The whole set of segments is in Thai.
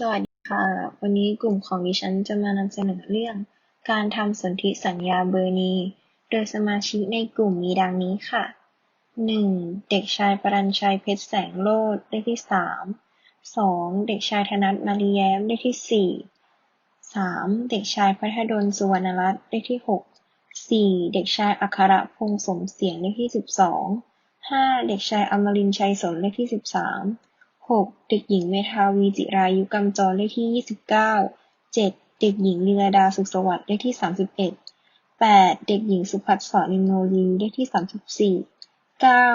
สวัสดีค่ะ วันนี้กลุ่มของดิฉันจะมานำเสนอเรื่อง การทำสนธิสัญญาเบอร์นี โดยสมาชิกในกลุ่มมีดังนี้ค่ะ 1. เด็กชายปรัญชัยเพชรแสงโลดเลขที่ 3 2. เด็กชายธนัทมารีแย้มเลขที่ 4 3. เด็กชายพัทดลสุวรรณรัตน์เลขที่ 6 4. เด็กชายอัครพงษ์สมเสียงเลขที่ 12 5. เด็กชายอมรินชัยสนเลขที่ 13 หกเด็กหญิงเมทาวี จิรายุ กำจร เลขที่ยี่สิบเก้าเจ็ดเด็กหญิงลีลาดา สุขสวัสดิ์ เลขที่สามสิบเอ็ดแปดเด็กหญิงสุภัสสรนินโนลี เลขที่สามสิบสี่เก้า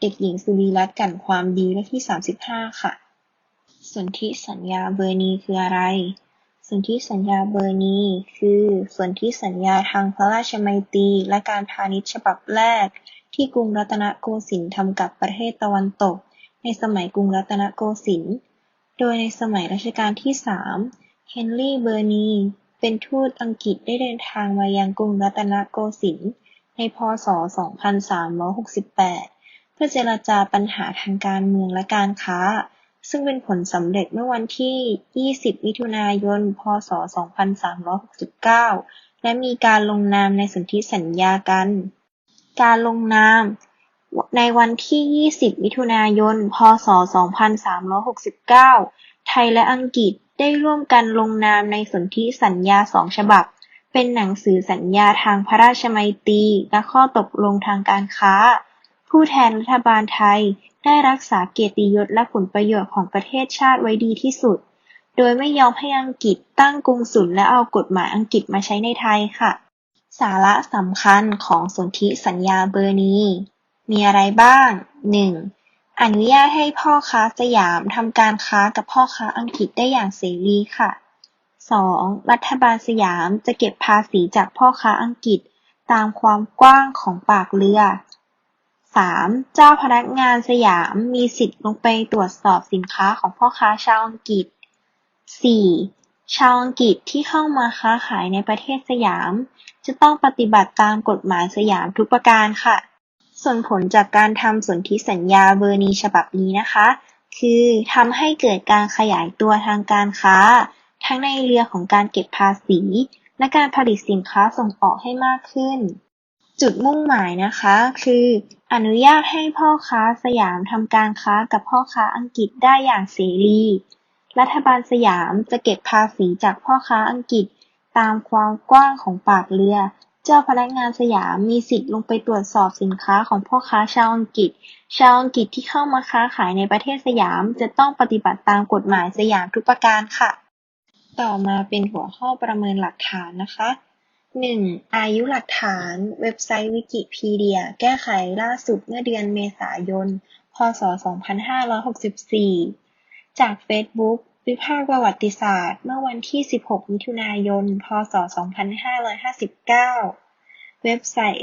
เด็กหญิงสุรีรัตน์ กันความดี เลขที่สามสิบห้าค่ะ สนธิสัญญาเบอร์นีคืออะไร สนธิสัญญาเบอร์นีคือสนธิสัญญาทางพระราชมัยตรีและการพาณิชย์ฉบับแรก ที่กรุงรัตนโกสินทร์ทำกับประเทศตะวันตก ในสมัยกรุงรัตนโกสินทร์ โดยในสมัยรัชกาลที่สามเฮนรี่ เบอร์นี เป็นทูตอังกฤษได้เดินทางมายังกรุงรัตนโกสินทร์ในพ.ศ.2368 เพื่อเจรจาปัญหาทางการเมืองและการค้า ซึ่งเป็นผลสำเร็จเมื่อวันที่ 20 มิถุนายน พ.ศ.2369 และมีการลงนามในสนธิสัญญากัน การลงนาม ในวันที่ 20 มิถุนายน พ.ศ.2369 ไทยและอังกฤษได้ร่วมกันลงนามในสนธิสัญญาสองฉบับ เป็นหนังสือสัญญาทางพระราชมัยตรีและข้อตกลงทางการค้า ผู้แทนรัฐบาลไทยได้รักษาเกียรติยศและผลประโยชน์ของประเทศชาติไว้ดีที่สุด โดยไม่ยอมให้อังกฤษตั้งกรุงสุลและเอากฎหมายอังกฤษมาใช้ในไทยค่ะ สาระสำคัญของสนธิสัญญาเบอร์นี มีอะไรบ้าง 1. อนุญาตให้พ่อค้าสยามทำการค้ากับพ่อค้าอังกฤษได้อย่างเสรีค่ะ 2. รัฐบาลสยามจะเก็บภาษีจากพ่อค้าอังกฤษตามความกว้างของปากเรือ 3. เจ้าพนักงานสยามมีสิทธิ์ลงไปตรวจสอบสินค้าของพ่อค้าชาวอังกฤษ 4. ชาวอังกฤษที่เข้ามาค้าขายในประเทศสยาม จะต้องปฏิบัติตามกฎหมายสยามทุกประการค่ะ ส่วนผลจากการทำสนธิสัญญาเบอร์นีฉบับนี้นะคะ คือทำให้เกิดการขยายตัวทางการค้า ทั้งในเรือของการเก็บภาษี และการผลิตสินค้าส่งออกให้มากขึ้น จุดมุ่งหมายนะคะ คืออนุญาตให้พ่อค้าสยามทำการค้ากับพ่อค้าอังกฤษได้อย่างเสรี รัฐบาลสยามจะเก็บภาษีจากพ่อค้าอังกฤษตามความกว้างของปากเรือ เจ้าพนักงานสยามมีสิทธิ์ลงไปตรวจสอบสินค้าของพ่อค้าชาวอังกฤษ ชาวอังกฤษที่เข้ามาค้าขายในประเทศสยามจะต้องปฏิบัติตามกฎหมายสยามทุกประการค่ะ ต่อมาเป็นหัวข้อประเมินหลักฐานนะคะ 1. อายุหลักฐาน เว็บไซต์วิกิพีเดีย แก้ไขล่าสุดเมื่อเดือนเมษายน พ.ศ.2564 จากเฟซบุ๊ก วิพากษ์ประวัติศาสตร์ เมื่อวันที่ 16 มิถุนายน พ.ศ.2559 เว็บไซต์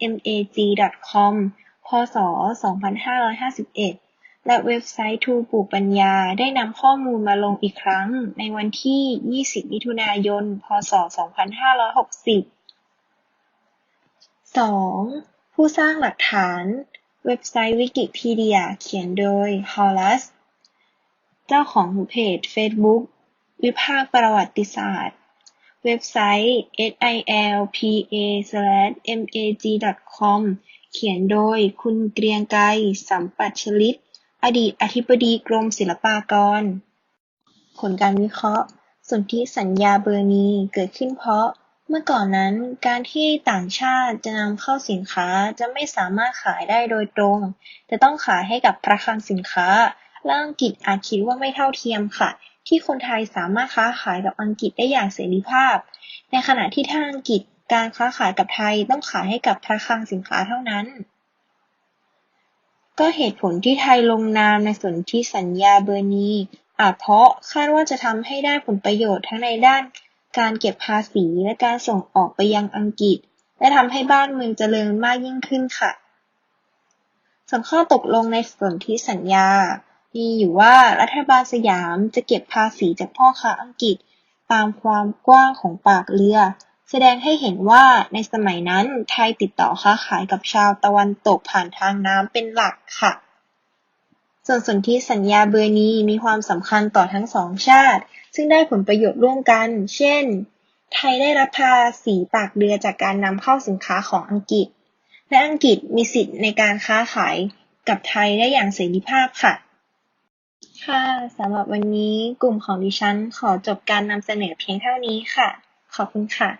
silpa/mag.com พ.ศ.2551 และเว็บไซต์ทูปูปัญญาได้นำข้อมูลมาลงอีกครั้ง ในวันที่ 20 มิถุนายน พ.ศ.2560 2. ผู้สร้างหลักฐาน เว็บไซต์วิกิพีเดีย เขียนโดยฮอลลัส เจ้าของเพจเฟซบุ๊ก วิพากษ์ประวัติศาสตร์ เว็บไซต์ silpa/mag.com เขียนโดยคุณเกรียงไกรสัมปัชลิต อดีตอธิบดีกรมศิลปากร ผลการวิเคราะห์สนธิสัญญาเบอร์นีเกิดขึ้นเพราะเมื่อก่อนนั้นการที่ต่างชาติจะนำเข้าสินค้าจะไม่สามารถขายได้โดยตรงแต่ต้องขายให้กับธนาคารสินค้า และอังกฤษอาจคิดว่าไม่เท่าเทียมค่ะ ที่คนไทยสามารถค้าขายกับอังกฤษได้อย่างเสรีภาพ ในขณะที่ถ้าอังกฤษการค้าขายกับไทยต้องขายให้กับธนาคารสินค้าเท่านั้น ก็เหตุผลที่ไทยลงนามในสนธิสัญญาเบอร์นีอาจเพราะคาดว่าจะทำให้ได้ผลประโยชน์ทั้งในด้านการเก็บภาษีและการส่งออกไปยังอังกฤษ และทำให้บ้านเมืองเจริญมากยิ่งขึ้นค่ะส่วนข้อตกลงในสนธิสัญญา มีอยู่ว่ารัฐบาลสยามจะเก็บภาษีจากพ่อค้าอังกฤษตามความกว้างของปากเรือ แสดงให้เห็นว่าในสมัยนั้นไทยติดต่อค้าขายกับชาวตะวันตกผ่านทางน้ำเป็นหลักค่ะ ส่วนสนธิสัญญาเบอร์นีมีความสำคัญต่อทั้งสองชาติ ซึ่งได้ผลประโยชน์ร่วมกัน เช่น ไทยได้รับภาษีปากเรือจากการนำเข้าสินค้าของอังกฤษ และอังกฤษมีสิทธิในการค้าขายกับไทยได้อย่างเสรีภาพค่ะ ค่ะ สำหรับวันนี้กลุ่มของดิฉันขอจบการนำเสนอเพียงเท่านี้ค่ะ ขอบคุณค่ะ